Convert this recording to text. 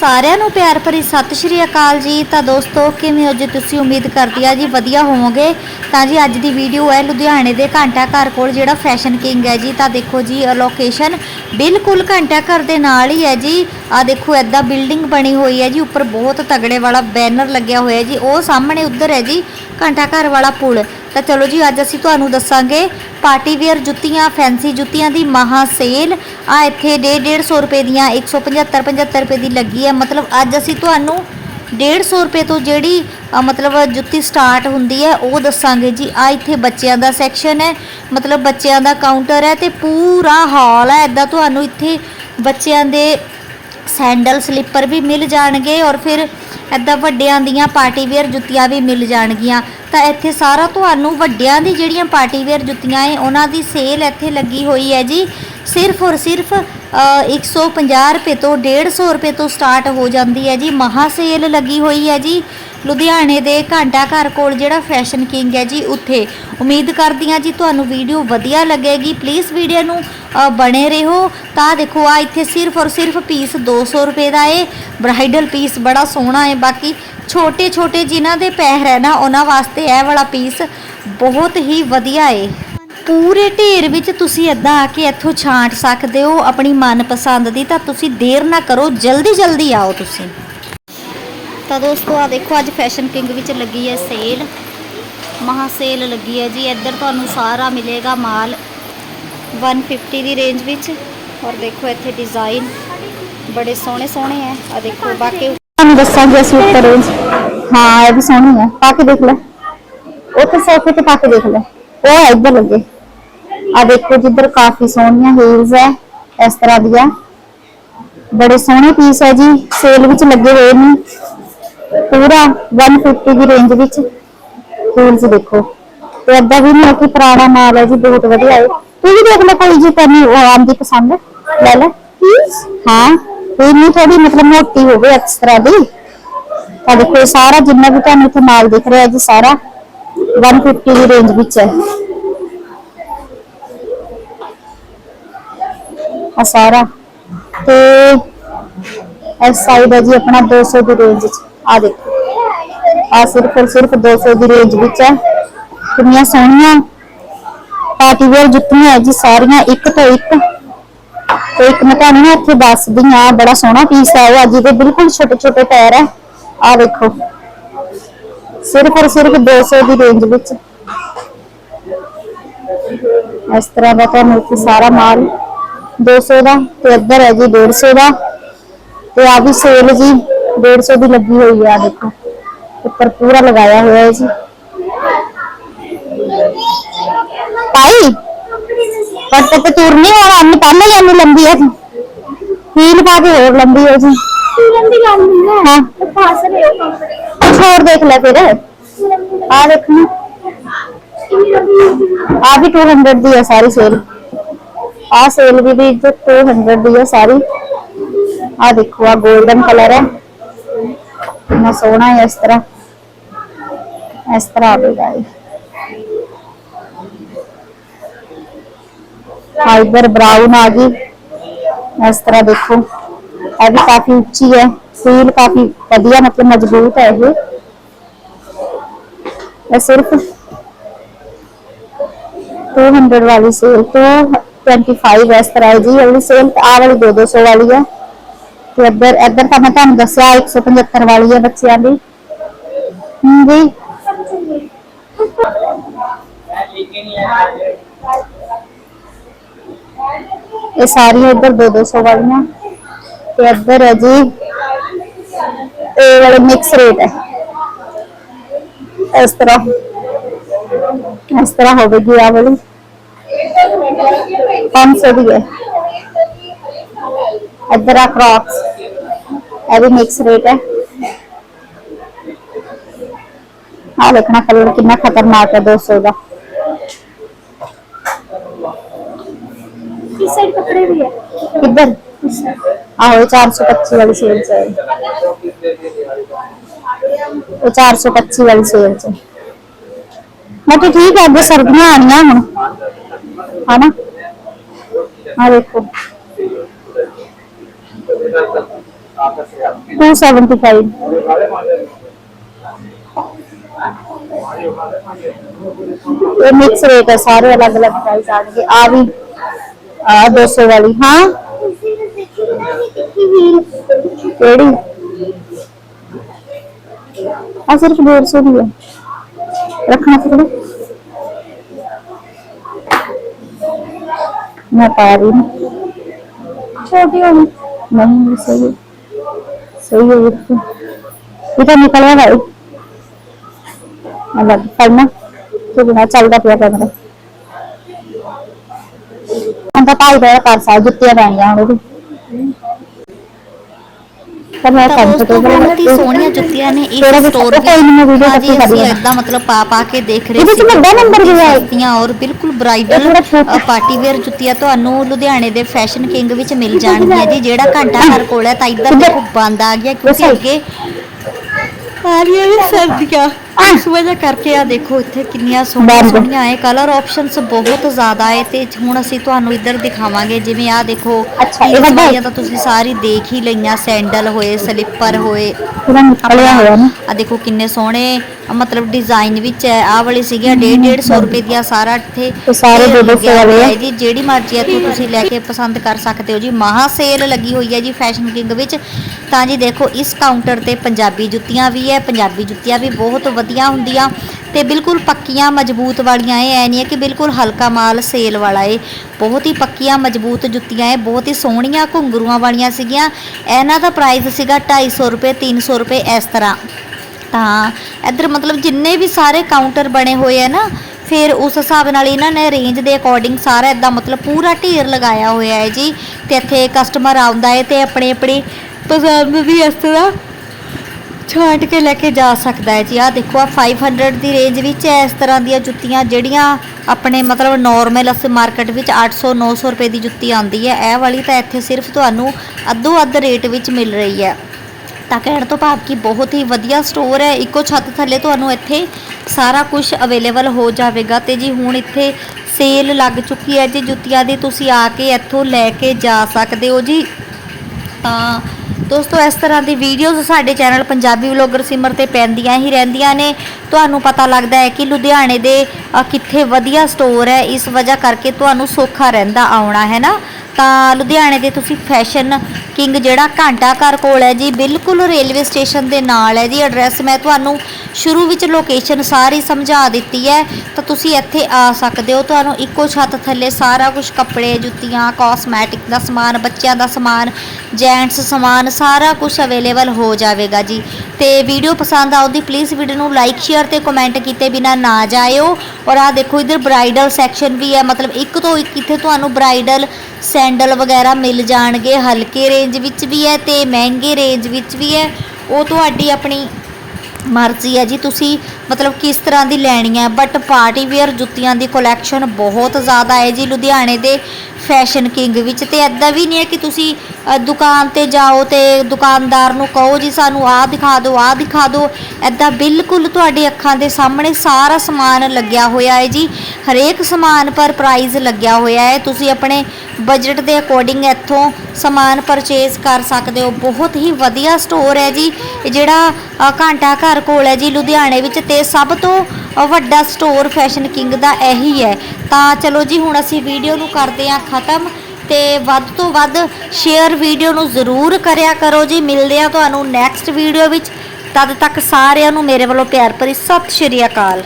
ਸਾਰਿਆਂ ਨੂੰ ਪਿਆਰ ਭਰੀ ਸਤਿ ਸ਼੍ਰੀ ਅਕਾਲ ਜੀ। ਤਾਂ ਦੋਸਤੋ, ਕਿਵੇਂ ਹੋ ਜੀ? ਤੁਸੀਂ ਉਮੀਦ ਕਰਦੀ ਆ ਜੀ ਵਧੀਆ ਹੋਵੋਗੇ। ਤਾਂ ਜੀ, ਅੱਜ ਦੀ ਵੀਡੀਓ ਹੈ ਲੁਧਿਆਣੇ ਦੇ ਘੰਟਾ ਘਰ ਕੋਲ, ਜਿਹੜਾ ਫੈਸ਼ਨ ਕਿੰਗ ਹੈ ਜੀ। ਤਾਂ ਦੇਖੋ ਜੀ ਲੋਕੇਸ਼ਨ ਬਿਲਕੁਲ ਘੰਟਾ ਘਰ ਦੇ ਨਾਲ ਹੀ ਹੈ ਜੀ। ਆ ਦੇਖੋ ਐਦਾਂ ਬਿਲਡਿੰਗ ਬਣੀ ਹੋਈ ਹੈ ਜੀ, ਉੱਪਰ ਬਹੁਤ ਤਗੜੇ ਵਾਲਾ ਬੈਨਰ ਲੱਗਿਆ ਹੋਇਆ ਜੀ। ਉਹ ਸਾਹਮਣੇ ਉੱਧਰ ਹੈ ਜੀ, ਘੰਟਾ ਘਰ ਵਾਲਾ ਪੁਲ। ਤਾਂ ਚਲੋ ਜੀ, ਅੱਜ ਅਸੀਂ ਤੁਹਾਨੂੰ ਦੱਸਾਂਗੇ, ਪਾਰਟੀ ਵੇਅਰ ਜੁੱਤੀਆਂ, ਫੈਂਸੀ ਜੁੱਤੀਆਂ ਦੀ ਮਹਾ ਸੇਲ। ਆ ਇੱਥੇ 150 ਰੁਪਏ ਦੀਆਂ 175 75 ਰੁਪਏ ਦੀ ਲੱਗੀ ਹੈ। ਮਤਲਬ ਅੱਜ ਅਸੀਂ ਤੁਹਾਨੂੰ 150 ਰੁਪਏ ਤੋਂ ਜਿਹੜੀ ਮਤਲਬ ਜੁੱਤੀ ਸਟਾਰਟ ਹੁੰਦੀ ਹੈ, ਉਹ ਦੱਸਾਂਗੇ ਜੀ। ਆ ਇੱਥੇ ਬੱਚਿਆਂ ਦਾ ਸੈਕਸ਼ਨ ਹੈ, ਮਤਲਬ ਬੱਚਿਆਂ ਦਾ ਕਾਊਂਟਰ ਹੈ ਤੇ ਪੂਰਾ ਹਾਲ ਹੈ। ਐਦਾਂ ਤੁਹਾਨੂੰ ਇੱਥੇ ਬੱਚਿਆਂ ਦੇ ਸੈਂਡਲ ਸਲੀਪਰ ਵੀ ਮਿਲ ਜਾਣਗੇ ਔਰ ਫਿਰ ਐਦਾਂ ਵੱਡਿਆਂ ਦੀਆਂ ਪਾਰਟੀ ਵੇਅਰ ਜੁੱਤੀਆਂ ਵੀ ਮਿਲ ਜਾਣਗੀਆਂ। ਤਾਂ ਇੱਥੇ ਸਾਰਾ ਤੁਹਾਨੂੰ ਵੱਡਿਆਂ ਦੀ ਜਿਹੜੀਆਂ ਪਾਰਟੀ ਵੇਅਰ ਜੁੱਤੀਆਂ ਏ ਉਹਨਾਂ ਦੀ ਸੇਲ ਇੱਥੇ ਲੱਗੀ ਹੋਈ ਹੈ ਜੀ। ਸਿਰਫ ਔਰ ਸਿਰਫ ਅ, 150 ਰੁਪਏ ਤੋਂ 150 ਰੁਪਏ ਤੋਂ ਸਟਾਰਟ ਹੋ ਜਾਂਦੀ ਹੈ ਜੀ। ਮਹਾ ਸੇਲ ਲੱਗੀ ਹੋਈ ਹੈ ਜੀ। ਲੁਧਿਆਣੇ ਦੇ ਘੰਟਾ ਘਰ ਕੋਲ ਜਿਹੜਾ ਫੈਸ਼ਨ ਕਿੰਗ ਹੈ ਜੀ, ਉੱਥੇ। ਉਮੀਦ ਕਰਦੀ ਹਾਂ ਜੀ ਤੁਹਾਨੂੰ ਵੀਡੀਓ ਵਧੀਆ ਲੱਗੇਗੀ। ਪਲੀਜ਼ ਵੀਡੀਓ ਨੂੰ ਬਣੇ ਰਹੋ। ਤਾਂ ਦੇਖੋ, ਆ ਇੱਥੇ ਸਿਰਫ ਔਰ ਸਿਰਫ ਪੀਸ 200 ਰੁਪਏ ਦਾ ਏ। ਬ੍ਰਾਈਡਲ ਪੀਸ ਬੜਾ ਸੋਹਣਾ ਏ। ਬਾਕੀ ਛੋਟੇ ਛੋਟੇ ਜਿਨ੍ਹਾਂ ਦੇ ਪੈਰ ਹੈ ਨਾ, ਉਹਨਾਂ ਵਾਸਤੇ ਇਹ ਵਾਲਾ ਪੀਸ ਬਹੁਤ ਹੀ ਵਧੀਆ ਏ। ਪੂਰੇ ਢੇਰ ਵਿੱਚ ਤੁਸੀਂ ਇੱਦਾਂ ਆ ਕੇ ਇੱਥੋਂ ਛਾਂਟ ਸਕਦੇ ਹੋ ਆਪਣੀ ਮਨਪਸੰਦ ਦੀ। ਤਾਂ ਤੁਸੀਂ ਦੇਰ ਨਾ ਕਰੋ ਜਲਦੀ ਜਲਦੀ ਆਓ ਤੁਸੀਂ। ਤਾਂ ਦੋਸਤੋ ਆ ਦੇਖੋ, ਅੱਜ ਫੈਸ਼ਨ ਕਿੰਗ ਵਿੱਚ ਲੱਗੀ ਹੈ ਸੇਲ ਮਹਾ ਸੇਲ ਲੱਗੀ ਹੈ ਜੀ। ਇੱਧਰ ਤੁਹਾਨੂੰ ਸਾਰਾ ਮਿਲੇਗਾ ਮਾਲ 150 ਦੀ ਰੇਂਜ ਵਿੱਚ। ਔਰ ਦੇਖੋ, ਇੱਥੇ ਡਿਜ਼ਾਈਨ ਬੜੇ ਸੋਹਣੇ ਸੋਹਣੇ ਹੈ। ਆ ਦੇਖੋ, ਬਾਕੀ ਤੁਹਾਨੂੰ ਦੱਸਾਂਗੇ ਅਸੀਂ ਉੱਪਰ ਰੇਂਜ ਹਾਂ, ਇਹ ਵੀ ਸੋਹਣੀ ਹੈ। ਪਾ ਕੇ ਦੇਖ ਲੈ। ਉੱਥੇ ਸੋਫੇ ਤੇ ਪਾ ਕੇ ਦੇਖ ਲੈ। ਉਹ ਹੈ ਇੱਧਰ ਲੱਗੇ। ਆ ਦੇਖੋ, ਜਿੱਧਰ ਕਾਫੀ ਸੋਹਣੀਆਂ ਹੀਲਸ ਹੈ, ਇਸ ਤਰ੍ਹਾਂ ਦੀਆਂ। ਬੜੇ ਸੋਹਣੇ ਪੀਸ ਹੈ ਜੀ। ਸੇਲ ਵਿੱਚ ਲੱਗੇ ਹੋਏ ਨੇ। ਪੂਰਾ 150 ਦੀ ਰੇਂਜ ਵਿੱਚ। ਹੀਲਸ ਦੇਖੋ। ਤੇ ਏਦਾਂ ਵੀ ਨਹੀਂ ਕਿ ਪੁਰਾਣਾ ਮਾਲ ਹੈ ਜੀ ਬਹੁਤ ਵਧੀਆ ਹੈ। ਤੂੰ ਵੀ ਦੇਖ ਲੈ ਕੋਈ ਜੀ ਤੈਨੂੰ ਉਹ ਆਂਦੀ ਪਸੰਦ। ਲੈ ਲੈ ਹਾਂ ਇਹ ਨਹੀਂ ਥੋੜੀ ਮਤਲਬ ਮੋਟੀ ਹੋਵੇ ਇਸ ਤਰ੍ਹਾਂ ਦੀ। ਤਾਂ ਦੇਖੋ ਸਾਰਾ ਜਿੰਨਾ ਵੀ ਤੁਹਾਨੂੰ ਇੱਥੇ ਮਾਲ ਦਿਖ ਰਿਹਾ ਹੈ ਜੀ ਸਾਰਾ 150 ਦੀ ਰੇਂਜ ਵਿੱਚ ਹੈ। ਆ ਸਾਰਾ। ਤੇ ਇਸ ਸਾਈਡ ਹੈ ਜੀ ਆਪਣਾ 200 ਦੀ ਰੇਂਜ ਵਿੱਚ। ਆ ਦੇਖੋ। ਆ ਸਿਰਫ ਔਰ ਸਿਰਫ 200 ਦੀ ਰੇਂਜ ਵਿੱਚ ਹੈ ਕਿੰਨੀਆਂ ਸੋਹਣੀਆਂ ਪਾਰਟੀ ਵੇਅਰ ਜੁੱਤੀਆਂ ਹੈ ਜੀ, ਸਾਰੀਆਂ ਇੱਕ ਤੋਂ ਇੱਕ। ਤੇ ਇੱਕ ਮੈਂ ਤੁਹਾਨੂੰ ਇੱਥੇ ਦੱਸਦੀ ਹਾਂ, ਬੜਾ ਸੋਹਣਾ ਪੀਸ ਹੈ ਜਿਹਦੇ ਬਿਲਕੁਲ ਛੋਟੇ ਛੋਟੇ ਪੈਰ ਹੈ। ਆ ਦੇਖੋ। ਸਿਰਫ ਔਰ ਸਿਰਫ 200 ਦੀ ਰੇਂਜ ਵਿੱਚ। ਇਸ ਤਰ੍ਹਾਂ ਦਾ ਤੁਹਾਨੂੰ ਇੱਥੇ ਸਾਰਾ ਮਾਲ 200 ਦਾ ਤੇ ਇੱਧਰ ਹੈ ਜੀ 150 ਦਾ। ਤੇ ਆ ਵੀ ਸੇਲ ਜੀ। 150 ਦੀ ਲੱਗੀ ਹੋਈ ਹੈ ਆ ਦੇਖੋ। ਉੱਪਰ ਪੂਰਾ ਲਗਾਇਆ ਹੋਇਆ ਹੈ ਜੀ। ਭਾਈ ਪੱਟ ਤੇ ਤੁਰ ਨਹੀਂ ਹੋਣਾ, ਅੰਨ ਪੰਨ ਲੈਣੀ ਲੰਬੀ ਹੈ ਹੀਲ ਪਾ ਕੇ ਹੋਰ ਲੰਬੀ ਹੋ ਜੀ। ਹਾਂ। ਕੁਛ ਹੋਰ ਦੇਖ ਲੈ ਫਿਰ। ਆ ਦੇਖਣਾ ਆ ਵੀ 200 ਦੀ ਹੈ ਸਾਰੀ ਸੇਲ ਆ ਸੇਲ ਵੀ ਵੀ 200 ਦੀ ਹੈ ਸਾਰੀ। ਆ ਦੇਖੋ ਆ 골ਡਨ ਕਲਰ ਹੈ। ਕਿੰਨਾ ਸੋਹਣਾ ਹੈ ਇਸ ਤਰ੍ਹਾਂ ਇਸ ਤਰ੍ਹਾਂ ਆਵੇਗਾ ਇਹ ਆ ਇਧਰ ਬਰਾਊਨ ਆ ਗਈ ਇਸ ਤਰ੍ਹਾਂ ਦੇਖੋ ਇਹ ਵੀ ਕਾਫੀ ਉੱਚੀ ਹੈ ਫੀਲ ਕਾਫੀ ਵਧੀਆ ਮਤਲਬ ਮਜ਼ਬੂਤ ਹੈ ਇਹ ਇਹ ਸਿਰਫ 200 ਵਾਲੀ ਸੇਲ ਤੋਂ 25 ਇਸ ਤਰ੍ਹਾਂ ਹੈ ਜੀ ਇਹ ਵਾਲੀ ਸੇਲ ਆ ਵਾਲੀ 200 ਵਾਲੀ ਹੈ ਤੇ ਇੱਧਰ ਇੱਧਰ ਤਾਂ ਮੈਂ ਤੁਹਾਨੂੰ ਦੱਸਿਆ 175 ਵਾਲੀ ਹੈ ਬੱਚਿਆਂ ਦੀ। ਹਮ ਇਹ ਸਾਰੀਆਂ ਇੱਧਰ 200 ਵਾਲੀਆਂ। ਤੇ ਇੱਧਰ ਹੈ ਜੀ, ਇਹ ਵਾਲੇ ਮਿਕਸ ਰੇਟ ਹੈ। ਇਸ ਤਰ੍ਹਾਂ ਇਸ ਤਰ੍ਹਾਂ ਹੋਵੇਗੀ ਆ ਵਾਲੀ। 500 ਦੀ ਹੈ। ਇੱਧਰ ਆ ਕ੍ਰੌਕਸ अभी मिक्स रेट है। आ देखना कलर कितना खतरनाक है 200 का चार सौ पच्ची वाली सेल से। चार सौ वाली सेल मैं तो ठीक है तो सर्दियाँ हूँ है ना? हाँ, देखो। टू सेवेंटी फाइव ये मिक्स रेट है, सारे अलग अलग प्राइस आ गए आ भी, आ, दो सौ वाली हाँ? केड़ी आ हाँ, सिर्फ़ डेढ़ सौ की है। रखना फिर मैं पा रही हूँ। छोटी वाली। नहीं, सही सही है ये तो ये तो निकल गया भाई अलग पढ़ना तो बिना चलता पिया कैमरा हम तो भाई बड़ा कर सकते जुत्तियां पैनियां हूँ पर ਪਰ ਮੈਂ ਕੰਫਰਟੇਬਲ ਹਾਂ। ਬਹੁਤ ਹੀ ਜੁੱਤੀਆਂ ਨੇ ਇਸ ਸਟੋਰ ਵੀ ਹਾਂਜੀ ਅਸੀਂ ਇਦਾਂ ਮਤਲਬ ਪਾ ਪਾ ਕੇ ਦੇਖ ਰਹੇ ਸੀ ਵੱਡਾ ਨੰਬਰ ਵੀ ਆਏ ਜੁੱਤੀਆਂ ਔਰ ਬਿਲਕੁਲ ਬ੍ਰਾਈਡਲ ਪਾਰਟੀ ਵੇਅਰ ਜੁੱਤੀਆਂ ਤੁਹਾਨੂੰ ਲੁਧਿਆਣੇ ਦੇ ਫੈਸ਼ਨ ਕਿੰਗ ਵਿੱਚ ਮਿਲ ਜਾਣਗੀਆਂ ਜੀ ਜਿਹੜਾ ਘੰਟਾ ਘਰ ਕੋਲ ਹੈ ਤਾਂ ਇੱਧਰ ਦੇਖੋ ਬੰਦ ਆ ਗਿਆ ਕਿਉਂਕਿ ਅੱਗੇ ਆ ਰਹੀਆਂ ਨੇ ਸਰਦੀਆਂ। ਇਸ ਵਜ੍ਹਾ ਕਰਕੇ ਆ ਦੇਖੋ ਇੱਥੇ ਕਿੰਨੀਆਂ ਸੋਹਣੀਆਂ ਸੋਹਣੀਆਂ ਕਲਰ ਆਪਸ਼ਨਸ ਬਹੁਤ ਜ਼ਿਆਦਾ ਹੈ ਤੇ ਹੁਣ ਅਸੀਂ ਤੁਹਾਨੂੰ ਇੱਧਰ ਦਿਖਾਵਾਂਗੇ ਜਿਵੇਂ ਆ ਦੇਖੋ ਇਹ ਸਾਰੀਆਂ ਤਾਂ ਤੁਸੀਂ ਸਾਰੀ ਦੇਖ ਹੀ ਲਈਆਂ ਸੈਂਡਲ ਹੋਏ ਸਲੀਪਰ ਹੋਏ। ਆ ਦੇਖੋ ਕਿੰਨੇ ਸੋਹਣੇ ਮਤਲਬ ਡਿਜ਼ਾਈਨ ਵਿੱਚ ਹੈ ਆ ਵਾਲੀ ਸੀਗੀ 1.5 ਰੁਪਏ ਦੀਆਂ ਸਾਰਾ ਇੱਥੇ ਸਾਰੇ 200 ਵਾਲੇ ਹੈ ਜੀ ਜਿਹੜੀ ਮਰਜ਼ੀ ਹੈ। ਤੁਸੀਂ ਲੈ ਕੇ ਪਸੰਦ ਕਰ ਸਕਦੇ ਹੋ ਜੀ। ਮਹਾ ਸੇਲ ਲੱਗੀ ਹੋਈ ਹੈ ਜੀ ਫੈਸ਼ਨ ਕਿੰਗ ਵਿੱਚ। ਤਾਂ ਜੀ ਦੇਖੋ ਇਸ ਕਾਊਂਟਰ ਤੇ ਪੰਜਾਬੀ ਜੁੱਤੀਆਂ ਵੀ ਹੈ ਪੰਜਾਬੀ ਜੁੱਤੀਆਂ ਵੀ ਬਹੁਤ ਵਧੀਆ ਹੁੰਦੀਆਂ ਤੇ ਬਿਲਕੁਲ ਪੱਕੀਆਂ ਮਜ਼ਬੂਤ ਵਾਲੀਆਂ ਇਹ ਐ ਨਹੀਂ ਹੈ ਕਿ ਬਿਲਕੁਲ ਹਲਕਾ ਮਾਲ ਸੇਲ ਵਾਲਾ ਏ ਬਹੁਤ ਹੀ ਪੱਕੀਆਂ ਮਜ਼ਬੂਤ ਜੁੱਤੀਆਂ ਇਹ, ਬਹੁਤ ਹੀ ਸੋਹਣੀਆਂ ਘੁੰਗਰੂਆਂ ਵਾਲੀਆਂ ਸੀਗੀਆਂ। ਇਹਨਾਂ ਦਾ ਪ੍ਰਾਈਸ ਸੀਗਾ 250 ਰੁਪਏ 300 ਰੁਪਏ ਇਸ ਤਰ੍ਹਾਂ। ਤਾਂ ਇੱਧਰ ਮਤਲਬ ਜਿੰਨੇ ਵੀ ਸਾਰੇ ਕਾਊਂਟਰ ਬਣੇ ਹੋਏ ਆ ਨਾ, ਫਿਰ ਉਸ ਹਿਸਾਬ ਨਾਲ ਇਹਨਾਂ ਨੇ ਰੇਂਜ ਦੇ ਅਕੋਰਡਿੰਗ ਸਾਰਾ ਇਦਾਂ ਮਤਲਬ ਪੂਰਾ ਢੇਰ ਲਗਾਇਆ ਹੋਇਆ ਹੈ ਜੀ। ਤੇ ਇੱਥੇ ਕਸਟਮਰ ਆਉਂਦਾ ਹੈ ਤੇ ਆਪਣੇ ਆਪਣੇ ਪਸੰਦ ਦੀ ਇਸ ਤਰ੍ਹਾਂ ਛਾਂਟ ਕੇ ਲੈ ਕੇ ਜਾ ਸਕਦਾ ਹੈ ਜੀ। ਆਹ ਦੇਖੋ ਆ 500 ਦੀ ਰੇਂਜ ਵਿੱਚ ਹੈ। ਇਸ ਤਰ੍ਹਾਂ ਦੀਆਂ ਜੁੱਤੀਆਂ ਜਿਹੜੀਆਂ ਆਪਣੇ ਮਤਲਬ ਨਾਰਮਲ ਅਸੀਂ ਮਾਰਕੀਟ ਵਿੱਚ 800 900 ਰੁਪਏ ਦੀ ਜੁੱਤੀ ਆਉਂਦੀ ਹੈ। ਇਹ ਵਾਲੀ ਤਾਂ ਇੱਥੇ ਸਿਰਫ ਤੁਹਾਨੂੰ ਅੱਧੋ ਅੱਧ ਰੇਟ ਵਿੱਚ ਮਿਲ ਰਹੀ ਹੈ। ਤਾਂ ਕਹਿਣ ਤੋਂ ਭਾਵ ਕਿ ਬਹੁਤ ਹੀ ਵਧੀਆ ਸਟੋਰ ਹੈ। ਇੱਕੋ ਛੱਤ ਥੱਲੇ ਤੁਹਾਨੂੰ ਇੱਥੇ ਸਾਰਾ ਕੁਝ ਅਵੇਲੇਬਲ ਹੋ ਜਾਵੇਗਾ। ਤੇ ਜੀ ਹੁਣ ਇੱਥੇ ਸੇਲ ਲੱਗ ਚੁੱਕੀ ਹੈ ਜੀ ਜੁੱਤੀਆਂ ਦੀ। ਤੁਸੀਂ ਆ ਕੇ ਇੱਥੋਂ ਲੈ ਕੇ ਜਾ ਸਕਦੇ ਹੋ ਜੀ। ਤਾਂ ਦੋਸਤੋ, ਇਸ ਤਰ੍ਹਾਂ ਦੀ ਵੀਡੀਓਜ਼ ਸਾਡੇ ਚੈਨਲ ਪੰਜਾਬੀ ਵਲੌਗਰ ਸਿਮਰ ਤੇ ਪੈਂਦੀਆਂ ਹੀ ਰਹਿੰਦੀਆਂ ਨੇ। ਤੁਹਾਨੂੰ ਪਤਾ ਲੱਗਦਾ ਹੈ ਕਿ ਲੁਧਿਆਣੇ ਦੇ ਕਿੱਥੇ ਵਧੀਆ ਸਟੋਰ ਹੈ। ਇਸ ਵਜ੍ਹਾ ਕਰਕੇ ਤੁਹਾਨੂੰ ਸੌਖਾ ਰਹਿੰਦਾ ਆਉਣਾ, ਹੈ ਨਾ? ਤਾਂ ਲੁਧਿਆਣੇ ਦੇ ਤੁਸੀਂ ਫੈਸ਼ਨ ਕਿੰਗ ਜਿਹੜਾ ਘੰਟਾ ਘਰ ਕੋਲ ਹੈ ਜੀ, ਬਿਲਕੁਲ ਰੇਲਵੇ ਸਟੇਸ਼ਨ ਦੇ ਨਾਲ ਹੈ ਜੀ ਐਡਰੈਸ ਮੈਂ ਤੁਹਾਨੂੰ ਸ਼ੁਰੂ ਵਿੱਚ ਲੋਕੇਸ਼ਨ ਸਾਰੀ ਸਮਝਾ ਦਿੱਤੀ ਹੈ, ਤਾਂ ਤੁਸੀਂ ਇੱਥੇ ਆ ਸਕਦੇ ਹੋ। ਤੁਹਾਨੂੰ ਇੱਕੋ ਛੱਤ ਥੱਲੇ ਸਾਰਾ ਕੁਝ ਕੱਪੜੇ, ਜੁੱਤੀਆਂ ਕਾਸਮੈਟਿਕ ਦਾ ਸਮਾਨ, ਬੱਚਿਆਂ ਦਾ ਸਮਾਨ ਜੈਂਟਸ ਸਮਾਨ ਸਾਰਾ ਕੁਝ ਅਵੇਲੇਬਲ ਹੋ ਜਾਵੇਗਾ ਜੀ। ਤੇ ਵੀਡੀਓ ਪਸੰਦ ਆਉਂਦੀ ਪਲੀਜ਼ ਵੀਡੀਓ ਨੂੰ ਲਾਈਕ ਸ਼ੇਅਰ ਤੇ ਕਮੈਂਟ ਕੀਤੇ ਬਿਨਾ ਨਾ ਜਾਇਓ। ਔਰ ਆ ਦੇਖੋ, ਇਧਰ ਬ੍ਰਾਈਡਲ ਸੈਕਸ਼ਨ ਵੀ ਹੈ। ਮਤਲਬ ਇੱਕ ਤੋਂ ਇੱਕ ਇੱਥੇ ਤੁਹਾਨੂੰ ਬ੍ਰਾਈਡਲ ਸੈਂਡਲ ਵਗੈਰਾ ਮਿਲ ਜਾਣਗੇ। ਹਲਕੇ ਰੇਂਜ ਵਿੱਚ ਵੀ ਹੈ ਤੇ ਮਹਿੰਗੇ ਰੇਂਜ ਵਿੱਚ ਵੀ ਹੈ। ਉਹ ਤੁਹਾਡੀ ਆਪਣੀ ਮਰਜ਼ੀ ਹੈ ਜੀ। ਤੁਸੀਂ ਮਤਲਬ ਕਿਸ ਤਰ੍ਹਾਂ ਦੀ ਲੈਣੀ ਹੈ। ਬਟ ਪਾਰਟੀ ਵੇਅਰ ਜੁੱਤੀਆਂ ਦੀ ਕਲੈਕਸ਼ਨ ਬਹੁਤ ਜ਼ਿਆਦਾ ਹੈ ਜੀ ਲੁਧਿਆਣੇ ਦੇ। ਫੈਸ਼ਨ ਕਿੰਗ ਵਿੱਚ ਤੇ ਐਦਾਂ ਵੀ ਨਹੀਂ ਹੈ ਕਿ ਤੁਸੀਂ ਦੁਕਾਨ ਤੇ ਜਾਓ ਤੇ ਦੁਕਾਨਦਾਰ ਨੂੰ ਕਹੋ ਜੀ ਸਾਨੂੰ ਆਹ ਦਿਖਾ ਦਿਓ, ਆਹ ਦਿਖਾ ਦਿਓ। ਐਦਾਂ ਬਿਲਕੁਲ ਤੁਹਾਡੀ ਅੱਖਾਂ ਦੇ ਸਾਹਮਣੇ ਸਾਰਾ ਸਮਾਨ ਲੱਗਿਆ ਹੋਇਆ ਹੈ ਜੀ। ਹਰੇਕ ਸਮਾਨ ਪਰ ਪ੍ਰਾਈਸ ਲੱਗਿਆ ਹੋਇਆ ਹੈ। ਤੁਸੀਂ ਆਪਣੇ ਬਜਟ ਦੇ ਅਕੋਰਡਿੰਗ ਇੱਥੋਂ ਸਮਾਨ ਪਰਚੇਸ ਕਰ ਸਕਦੇ ਹੋ। ਬਹੁਤ ਹੀ ਵਧੀਆ ਸਟੋਰ ਹੈ ਜੀ। ਜਿਹੜਾ ਘੰਟਾ ਘਰ ਕੋਲ ਹੈ ਜੀ ਲੁਧਿਆਣੇ ਵਿੱਚ ਤੇ ਸਭ ਤੋਂ ਵੱਡਾ ਸਟੋਰ ਫੈਸ਼ਨ ਕਿੰਗ ਦਾ ਇਹੀ ਹੈ। ਤਾਂ ਚਲੋ ਜੀ, ਹੁਣ ਅਸੀਂ ਵੀਡੀਓ ਨੂੰ ਕਰਦੇ ਹਾਂ ਖਤਮ ਤੇ ਵੱਧ ਤੋਂ ਵੱਧ ਸ਼ੇਅਰ ਵੀਡੀਓ ਨੂੰ ਜ਼ਰੂਰ ਕਰਿਆ ਕਰੋ ਜੀ। ਮਿਲਦੇ ਆ ਤੁਹਾਨੂੰ ਨੈਕਸਟ ਵੀਡੀਓ ਵਿੱਚ। ਤਦ ਤੱਕ ਸਾਰਿਆਂ ਨੂੰ ਮੇਰੇ ਵੱਲੋਂ ਪਿਆਰ ਭਰੀ ਸਤਿ ਸ਼੍ਰੀ ਅਕਾਲ।